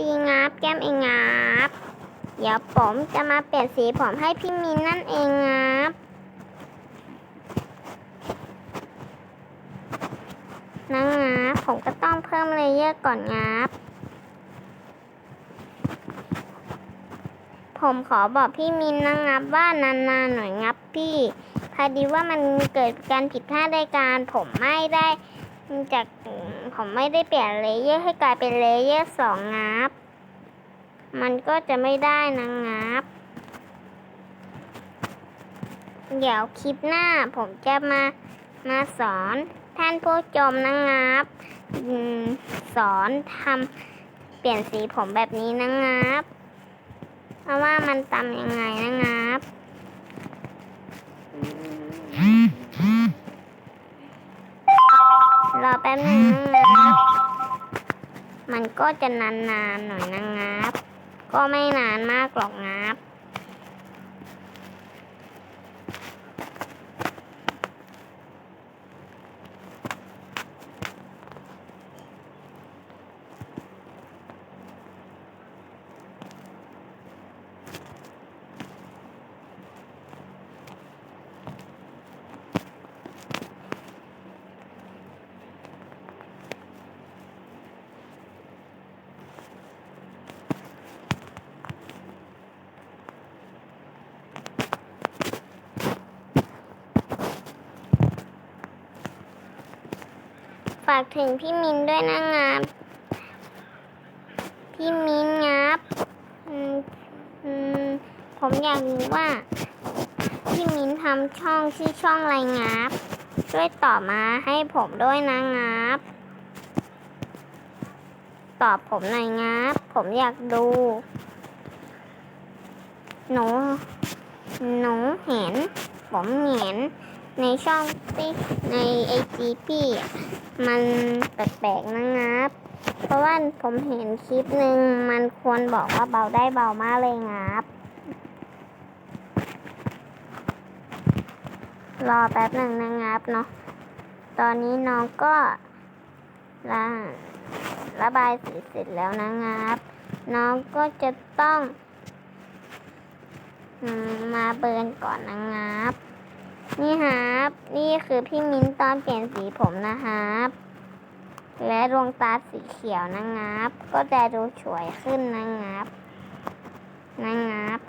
ดีงับ แก้มเองงับ เดี๋ยวผมจะมาเปลี่ยนสีผมให้พี่มินนั่นเองงับ นะงับ ผมก็ต้องเพิ่มเลเยอร์ก่อนงับ ผมขอบอกพี่มินนะงับว่านานๆหน่อยงับพี่พอดีว่ามันเกิดการผิดพลาดในการผมไม่ได้ จากผมไม่ได้เปลี่ยนเลเยอร์ให้กลายเป็นเลเยอร์สองงับ มันก็จะไม่ได้นะงับ เดี๋ยวคลิปหน้าผมจะมามาสอนท่านผู้ชมนะงับ สอนทำเปลี่ยนสีผมแบบนี้นะงับ เพราะว่ามันตำยังไงนะงับ ป๊บนึงนะงับ มันก็จะนานๆหน่อยนะงับ ก็ไม่นานมากหรอกงับ ฝากถึงพี่มินด้วยนะงับ พี่มินงับอืมผมอยากรู้ว่า พี่มินทำช่องชื่อช่องอะไรงับ ช่วยตอบมาให้ผมด้วยนะงับ ตอบผมหน่อยงับ ผมอยากดู หนู หนูเห็น ผมเห็น ในช่องที่ในไอจีพี่มันแปลกๆนะงับ เพราะว่าผมเห็นคลิปหนึ่งมันควรบอกว่าเบาได้เบามากเลยงับรอแป๊บหนึ่งนะงับเนาะ ตอนนี้น้องก็ระระบายสีเสร็จแล้วนะงับ น้องก็จะต้องมาเบิร์นก่อนนะงับ นี่ครับ นี่คือพี่มิ้นตอนเปลี่ยนสีผมนะครับ และดวงตาสีเขียวนะงับ ก็จะดูสวยขึ้นนะงับนะงับ